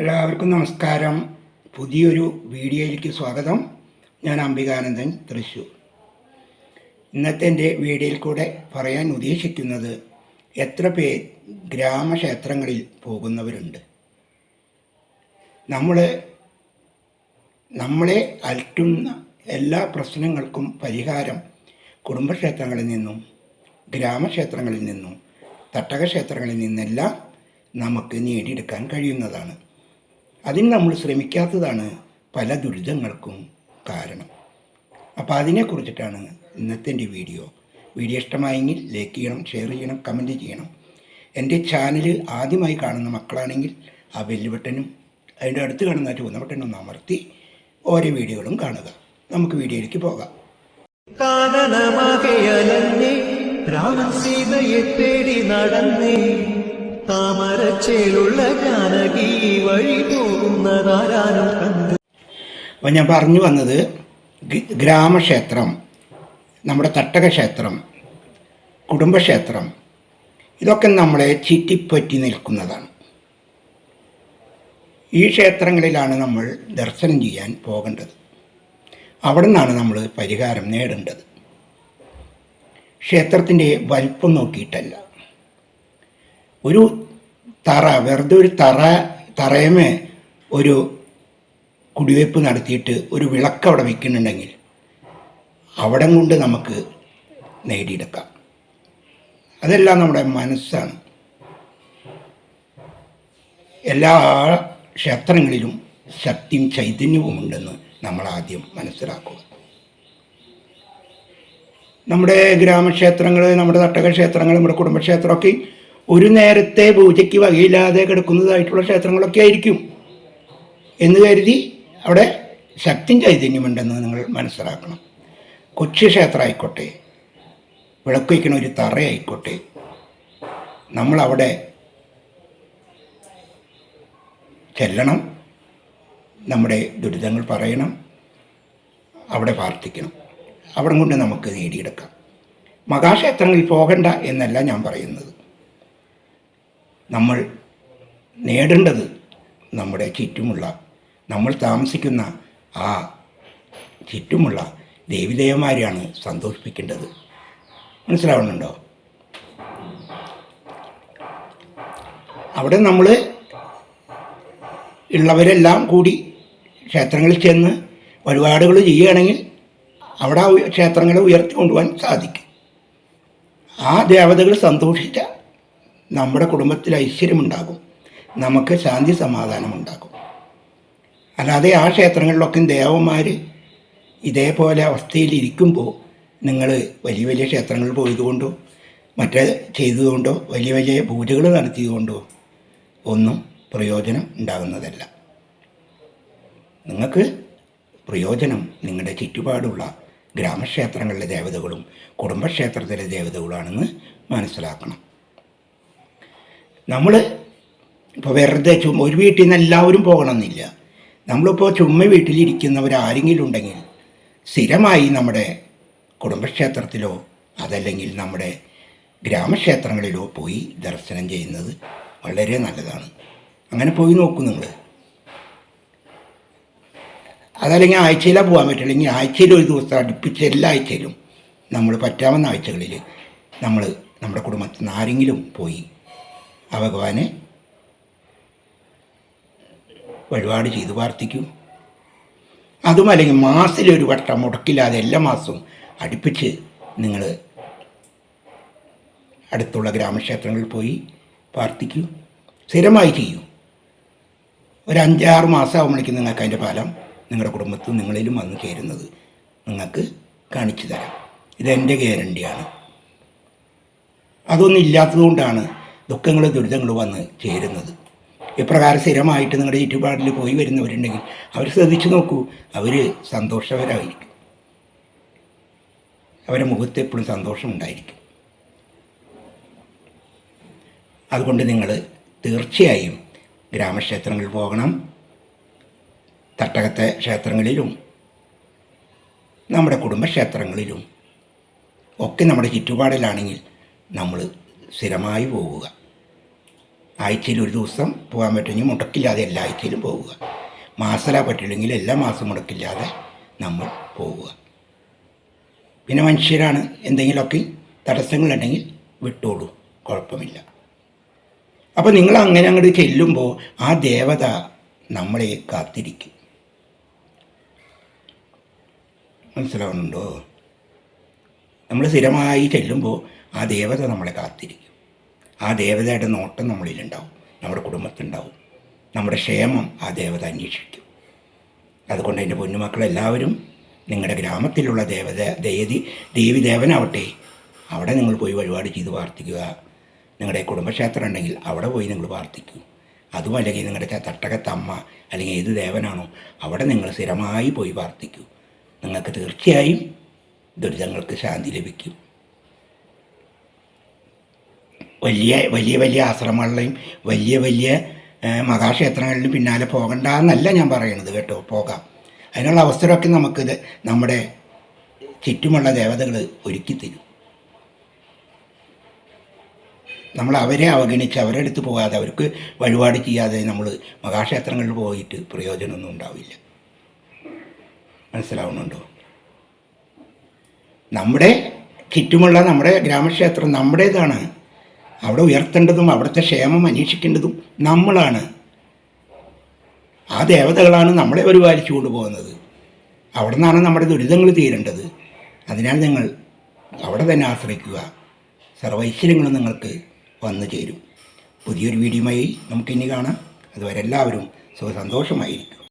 എല്ലാവർക്കും നമസ്കാരം. പുതിയൊരു വീഡിയോയിലേക്ക് സ്വാഗതം. ഞാൻ അംബികാനന്ദൻ തൃശ്ശൂർ. ഇന്നത്തെ എന്റെ വീഡിയോയിൽ കൂടെ പറയാൻ ഉദ്ദേശിക്കുന്നത് എത്ര പേർ ഗ്രാമക്ഷേത്രങ്ങളിൽ പോകുന്നവരുണ്ട്? നമ്മൾ നമ്മളെ അലട്ടുന്ന എല്ലാ പ്രശ്നങ്ങൾക്കും പരിഹാരം കുടുംബക്ഷേത്രങ്ങളിൽ നിന്നും ഗ്രാമക്ഷേത്രങ്ങളിൽ നിന്നും തട്ടകക്ഷേത്രങ്ങളിൽ നിന്നെല്ലാം നമുക്ക് നേടിയെടുക്കാൻ കഴിയുന്നതാണ്. അതിന് നമ്മൾ ശ്രമിക്കാത്തതാണ് പല ദുരിതങ്ങൾക്കും കാരണം. അപ്പോൾ അതിനെക്കുറിച്ചിട്ടാണ് ഇന്നത്തെ എന്റെ വീഡിയോ. വീഡിയോ ഇഷ്ടമായെങ്കിൽ ലൈക്ക് ചെയ്യണം ഷെയർ ചെയ്യണം കമന്റ് ചെയ്യണം. എന്റെ ചാനൽ ആദ്യമായി കാണുന്ന മക്കളാണെങ്കിൽ ആ ബെല്ല് ബട്ടനും അതിന്റെ അടുത്ത് കാണുന്ന ചുവന്ന ബട്ടനും ഒന്ന് അമർത്തി ഓരോ വീഡിയോകളും കാണുക. നമുക്ക് വീഡിയോയിലേക്ക് പോകാം. തേടി നടന്നേ. ജാനകി വഴി ഞാൻ പറഞ്ഞു വന്നത് ഗ്രാമക്ഷേത്രം നമ്മുടെ തട്ടക ക്ഷേത്രം കുടുംബക്ഷേത്രം ഇതൊക്കെ നമ്മളെ ചുറ്റിപ്പറ്റി നിൽക്കുന്നതാണ്. ഈ ക്ഷേത്രങ്ങളിലാണ് നമ്മൾ ദർശനം ചെയ്യാൻ പോകേണ്ടത്. അവിടെ നിന്നാണ് നമ്മൾ പരിഹാരം നേടേണ്ടത്. ക്ഷേത്രത്തിന്റെ വലിപ്പം നോക്കിയിട്ടല്ല. ഒരു തറ വെറുതെ ഒരു തറ തറയമേ ഒരു കുടിവയ്പ്പ് നടത്തിയിട്ട് ഒരു വിളക്ക് അവിടെ വെക്കുന്നുണ്ടെങ്കിൽ അവിടം കൊണ്ട് നമുക്ക് നേടിയെടുക്കാം. അതെല്ലാം നമ്മുടെ മനസ്സാണ്. എല്ലാ ക്ഷേത്രങ്ങളിലും ശക്തിയും ചൈതന്യവും ഉണ്ടെന്ന് നമ്മൾ ആദ്യം മനസ്സിലാക്കുക. നമ്മുടെ ഗ്രാമക്ഷേത്രങ്ങൾ നമ്മുടെ തട്ടക ക്ഷേത്രങ്ങൾ നമ്മുടെ കുടുംബക്ഷേത്രമൊക്കെ ഒരു നേരത്തെ പൂജയ്ക്ക് വകയില്ലാതെ കിടക്കുന്നതായിട്ടുള്ള ക്ഷേത്രങ്ങളൊക്കെ ആയിരിക്കും എന്ന് കരുതി അവിടെ ശക്തിയും ചൈതന്യമുണ്ടെന്ന് നിങ്ങൾ മനസ്സിലാക്കണം. കൊച്ചു ക്ഷേത്രം ആയിക്കോട്ടെ വിളക്ക് വയ്ക്കണ ഒരു തറയായിക്കോട്ടെ നമ്മളവിടെ ചെല്ലണം നമ്മുടെ ദുരിതങ്ങൾ പറയണം അവിടെ പ്രാർത്ഥിക്കണം. അവിടെ കൊണ്ട് നമുക്ക് നേടിയെടുക്കാം. മഹാക്ഷേത്രങ്ങളിൽ പോകണ്ട എന്നല്ല ഞാൻ പറയുന്നത്. നമ്മൾ നേടേണ്ടത് നമ്മുടെ ചുറ്റുമുള്ള നമ്മൾ താമസിക്കുന്ന ആ ചുറ്റുമുള്ള ദേവിദേവന്മാരെയാണ് സന്തോഷിപ്പിക്കേണ്ടത്. മനസ്സിലാവുന്നുണ്ടോ? അവിടെ നമ്മൾ ഉള്ളവരെല്ലാം കൂടി ക്ഷേത്രങ്ങളിൽ ചെന്ന് വഴിപാടുകൾ ചെയ്യുകയാണെങ്കിൽ അവിടെ ക്ഷേത്രങ്ങളെ ഉയർത്തി കൊണ്ടുപോകാൻ സാധിക്കും. ആ ദേവതകൾ സന്തോഷിച്ച നമ്മുടെ കുടുംബത്തിൽ ഐശ്വര്യമുണ്ടാകും. നമുക്ക് ശാന്തി സമാധാനം ഉണ്ടാകും അല്ലാതെ ആ ക്ഷേത്രങ്ങളിലൊക്കെ ദേവന്മാർ ഇതേപോലെ അവസ്ഥയിൽ ഇരിക്കുമ്പോൾ നിങ്ങൾ വലിയ വലിയ ക്ഷേത്രങ്ങളിൽ പോയതുകൊണ്ടോ മറ്റേ ചെയ്തതുകൊണ്ടോ വലിയ വലിയ പൂജകൾ നടത്തിയതുകൊണ്ടോ ഒന്നും പ്രയോജനം ഉണ്ടാകുന്നതല്ല. നിങ്ങൾക്ക് പ്രയോജനം നിങ്ങളുടെ ചുറ്റുപാടുള്ള ഗ്രാമക്ഷേത്രങ്ങളിലെ ദേവതകളും കുടുംബക്ഷേത്രത്തിലെ ദേവതകളുമാണെന്ന് മനസ്സിലാക്കണം. നമ്മൾ ഇപ്പോൾ വെറുതെ ചുമ ഒരു വീട്ടിൽ നിന്ന് എല്ലാവരും പോകണമെന്നില്ല. നമ്മളിപ്പോൾ ചുമ്മ വീട്ടിലിരിക്കുന്നവരാരെങ്കിലും ഉണ്ടെങ്കിൽ സ്ഥിരമായി നമ്മുടെ കുടുംബക്ഷേത്രത്തിലോ അതല്ലെങ്കിൽ നമ്മുടെ ഗ്രാമക്ഷേത്രങ്ങളിലോ പോയി ദർശനം ചെയ്യുന്നത് വളരെ നല്ലതാണ്. അങ്ങനെ പോയി നോക്കൂ നിങ്ങൾ അതല്ലെങ്കിൽ ആഴ്ചയിലാണ് പോകാൻ പറ്റില്ലെങ്കിൽ ആഴ്ചയിൽ ഒരു ദിവസം അടുപ്പിച്ച് എല്ലാ ആഴ്ചയിലും നമ്മൾ പറ്റാവുന്ന ആഴ്ചകളിൽ നമ്മൾ നമ്മുടെ കുടുംബത്തിൽ നിന്ന് ആരെങ്കിലും പോയി ആ ഭഗവാനെ വഴിപാട് ചെയ്ത് പ്രാർത്ഥിക്കൂ. അതും അല്ലെങ്കിൽ മാസത്തിലൊരു വട്ടം മുടക്കില്ലാതെ എല്ലാ മാസവും അടുപ്പിച്ച് നിങ്ങൾ അടുത്തുള്ള ഗ്രാമക്ഷേത്രങ്ങളിൽ പോയി പ്രാർത്ഥിക്കൂ. സ്ഥിരമായി ചെയ്യൂ. ഒരു അഞ്ചാറ് മാസം നിങ്ങൾക്ക് അതിന്റെ ഫലം നിങ്ങളുടെ കുടുംബത്തിൽ നിങ്ങളിലും വന്നു ചേരുന്നത് നിങ്ങൾക്ക് കാണിച്ചു തരാം. ഇതെന്റെ ഗ്യാരണ്ടിയാണ്. അതൊന്നും ഇല്ലാത്തതുകൊണ്ടാണ് ദുഃഖങ്ങളും ദുരിതങ്ങളും വന്ന് ചേരുന്നത്. ഇപ്രകാരം സ്ഥിരമായിട്ട് നിങ്ങളുടെ ചുറ്റുപാടിൽ പോയി വരുന്നവരുണ്ടെങ്കിൽ അവർ ശ്രദ്ധിച്ചു നോക്കൂ അവർ സന്തോഷവരായിരിക്കും. അവരുടെ മുഖത്ത് എപ്പോഴും സന്തോഷം ഉണ്ടായിരിക്കും. അതുകൊണ്ട് നിങ്ങൾ തീർച്ചയായും ഗ്രാമക്ഷേത്രങ്ങളിൽ പോകണം. തട്ടകത്തെ ക്ഷേത്രങ്ങളിലും നമ്മുടെ കുടുംബക്ഷേത്രങ്ങളിലും ഒക്കെ നമ്മുടെ ചുറ്റുപാടിലാണെങ്കിൽ നമ്മൾ സ്ഥിരമായി പോവുക. ആഴ്ചയിൽ ഒരു ദിവസം പോകാൻ പറ്റുമെങ്കിൽ മുടക്കില്ലാതെ എല്ലാ ആഴ്ചയിലും പോവുക. മാസല പറ്റില്ലെങ്കിൽ എല്ലാ മാസം മുടക്കില്ലാതെ നമ്മൾ പോവുക. പിന്നെ മനുഷ്യരാണ് എന്തെങ്കിലുമൊക്കെ തടസ്സങ്ങളുണ്ടെങ്കിൽ വിട്ടോളൂ. കുഴപ്പമില്ല. അപ്പോൾ നിങ്ങൾ അങ്ങനെ അങ്ങോട്ട് ചെല്ലുമ്പോൾ ആ ദേവത നമ്മളെ കാത്തിരിക്കും. മനസ്സിലാവുന്നുണ്ടോ? നമ്മൾ സ്ഥിരമായി ചെല്ലുമ്പോൾ ആ ദേവത നമ്മളെ കാത്തിരിക്കും. ആ ദേവതയുടെ നോട്ടം നമ്മളിലുണ്ടാവും. നമ്മുടെ കുടുംബത്തിലുണ്ടാവും. നമ്മുടെ ക്ഷേമം ആ ദേവത അന്വേഷിക്കും. അതുകൊണ്ട് എന്റെ പൊന്നുമക്കളെല്ലാവരും നിങ്ങളുടെ ഗ്രാമത്തിലുള്ള ദേവത ദേവി ദേവി ദേവനാവട്ടെ. അവിടെ നിങ്ങൾ പോയി വഴിപാട് ചെയ്ത് പ്രാർത്ഥിക്കുക. നിങ്ങളുടെ കുടുംബക്ഷേത്രം ഉണ്ടെങ്കിൽ അവിടെ പോയി നിങ്ങൾ പ്രാർത്ഥിക്കൂ. അതും അല്ലെങ്കിൽ നിങ്ങളുടെ തട്ടകത്തമ്മ അല്ലെങ്കിൽ ഏത് ദേവനാണോ അവിടെ നിങ്ങൾ സ്ഥിരമായി പോയി പ്രാർത്ഥിക്കൂ. നിങ്ങൾക്ക് തീർച്ചയായും ദുരിതങ്ങൾക്ക് ശാന്തി ലഭിക്കും. വലിയ വലിയ വലിയ ആശ്രമങ്ങളിലെയും വലിയ വലിയ മഹാക്ഷേത്രങ്ങളിലും പിന്നാലെ പോകണ്ട എന്നല്ല ഞാൻ പറയണത് കേട്ടോ. പോകാം. അതിനുള്ള അവസരമൊക്കെ നമുക്കിത് നമ്മുടെ ചുറ്റുമുള്ള ദേവതകൾ ഒരുക്കി തരും. നമ്മൾ അവരെ അവഗണിച്ച് അവരെ അടുത്ത് പോകാതെ അവർക്ക് വഴിപാട് ചെയ്യാതെ നമ്മൾ മഹാക്ഷേത്രങ്ങളിൽ പോയിട്ട് പ്രയോജനമൊന്നും ഉണ്ടാവില്ല. മനസ്സിലാവുന്നുണ്ടോ? നമ്മുടെ ചുറ്റുമുള്ള നമ്മുടെ ഗ്രാമക്ഷേത്രം നമ്മുടേതാണ്. അവിടെ ഉയർത്തേണ്ടതും അവിടുത്തെ ക്ഷേമം അന്വേഷിക്കേണ്ടതും നമ്മളാണ്. ആ ദേവതകളാണ് നമ്മളെ പരിപാലിച്ചു കൊണ്ടുപോകുന്നത്. അവിടെ നിന്നാണ് നമ്മുടെ ദുരിതങ്ങൾ തീരേണ്ടത്. അതിനാൽ നിങ്ങൾ അവിടെ തന്നെ ആശ്രയിക്കുക. സർവൈശ്വര്യങ്ങളും നിങ്ങൾക്ക് വന്നു ചേരും. പുതിയൊരു വീഡിയോയുമായി നമുക്കിനി കാണാം. അതുവരെ എല്ലാവരും സുഖസന്തോഷമായിരിക്കും